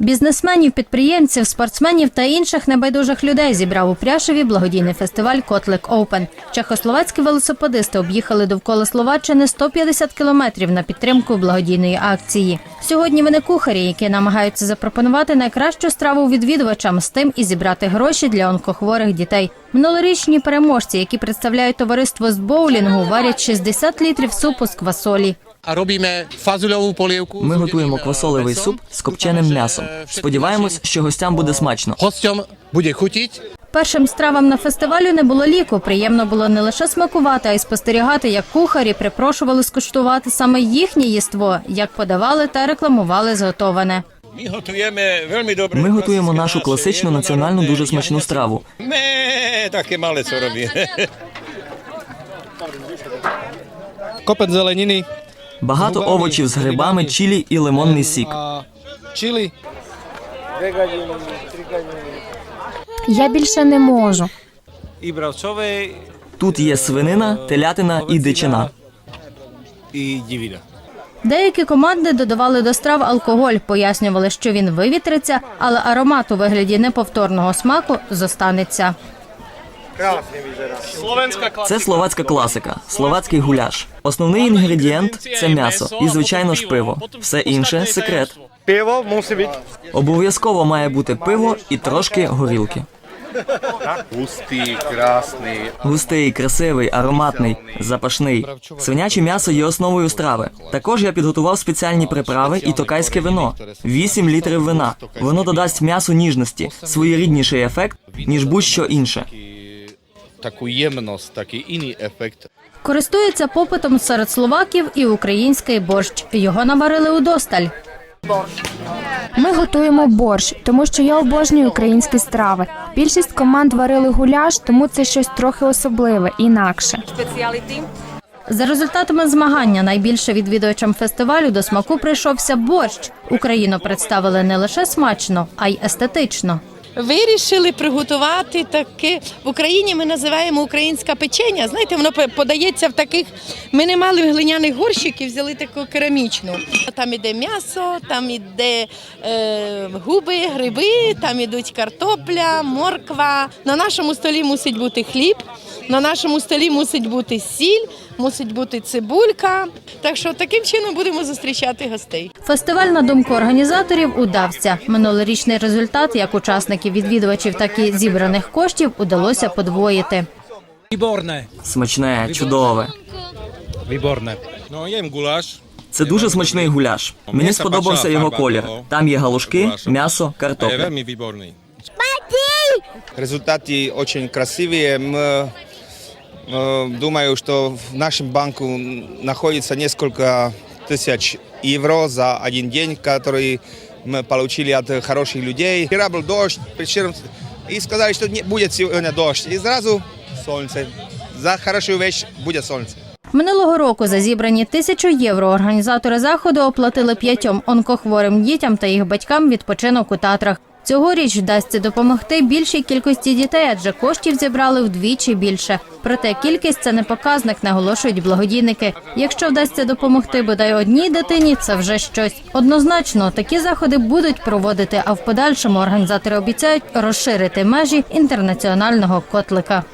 Бізнесменів, підприємців, спортсменів та інших небайдужих людей зібрав у Пряшеві благодійний фестиваль Котлик Оупен. Чехословацькі велосипедисти об'їхали довкола Словаччини 150 кілометрів на підтримку благодійної акції. Сьогодні вони кухарі, які намагаються запропонувати найкращу страву відвідувачам з тим і зібрати гроші для онкохворих дітей. Минулорічні переможці, які представляють товариство з боулінгу, варять 60 літрів супу з квасолі. Robíme fazuľovú polievku. Ми готуємо udeným, квасолевий суп з копченим м'ясом. Сподіваємось, що гостям буде смачно. Hosťom bude chutiť. Першим стравам на фестивалю не було ліку. Приємно було не лише смакувати, а й спостерігати, як кухарі припрошували скуштувати саме їхнє їство, як подавали та рекламували зготоване. Ми готуємо вельми добре. Ми готуємо нашу класичну національну дуже смачну страву. Не, таке мале що робимо. kopec zeleniny, Багато овочів з грибами, чілі і лимонний сік. a čili. Я більше не можу. Тут є свинина, телятина і дичина. Деякі команди додавали до страв алкоголь, пояснювали, що він вивітриться, але аромат у вигляді неповторного смаку зостанеться. Це словацька класика, словацький гуляш. Основний інгредієнт це м'ясо і, звичайно ж, пиво. Все інше секрет. Pivo musí byť Обов'язково має бути пиво і трошки горілки. hustý, krásny. Густий, красивий, ароматний, запашний. Свиняче м'ясо є основою страви. Також я підготував спеціальні приправи і токайське вино. 8 літрів вина. Воно додасть м'ясу ніжності, своєрідніший ефект, ніж будь-що інше. Takú jemnosť, taký iný efekt. Користується попитом серед словаків і український борщ. Його наварили удосталь. Ми готуємо борщ, тому що я обожнюю українські страви. Більшість команд варили гуляш, тому це щось трохи особливе, інакше. За результатами змагання найбільше відвідувачам фестивалю до смаку прийшовся борщ. Україну представили не лише смачно, а й естетично. Вирішили приготувати таке. В Україні ми називаємо українська печення. Знаєте, воно подається в таких. Ми не мали глиняних горщиків, взяли таку керамічну. Там іде м'ясо, там іде е, губи, гриби, там ідуть картопля, морква. На нашому столі мусить бути хліб, на нашому столі мусить бути сіль, мусить бути цибулька. Так що таким чином будемо зустрічати гостей. Фестиваль, на думку організаторів, удався. Минулорічний результат як учасників відвідувачів, так і зібраних коштів удалося подвоїти. Výborné. Смачне, чудове. Výborné. No, jem guláš. Це дуже смачний гуляш. Мені сподобався його колір. Там є галушки, м'ясо, A je картопля. veľmi výborný. Результаты очень красивые. Мы, э, думаю, что в нашем банку находится несколько тысяч евро за один день, который мы получили от хороших людей. Вчера был дождь, причем и сказали, что не будет сегодня дождь. И сразу солнце. За хорошую вещь будет солнце. Минулого року за зібрані тисячу євро організатори заходу оплатили п'ятьом онкохворим дітям та їх батькам відпочинок у Татрах. Цьогоріч вдасться допомогти більшій кількості дітей, адже коштів зібрали вдвічі більше. Проте кількість це не показник, наголошують благодійники. Якщо вдасться допомогти бодай одній дитині, це вже щось. Однозначно, такі заходи будуть проводити, а в подальшому організатори обіцяють розширити межі інтернаціонального котлика.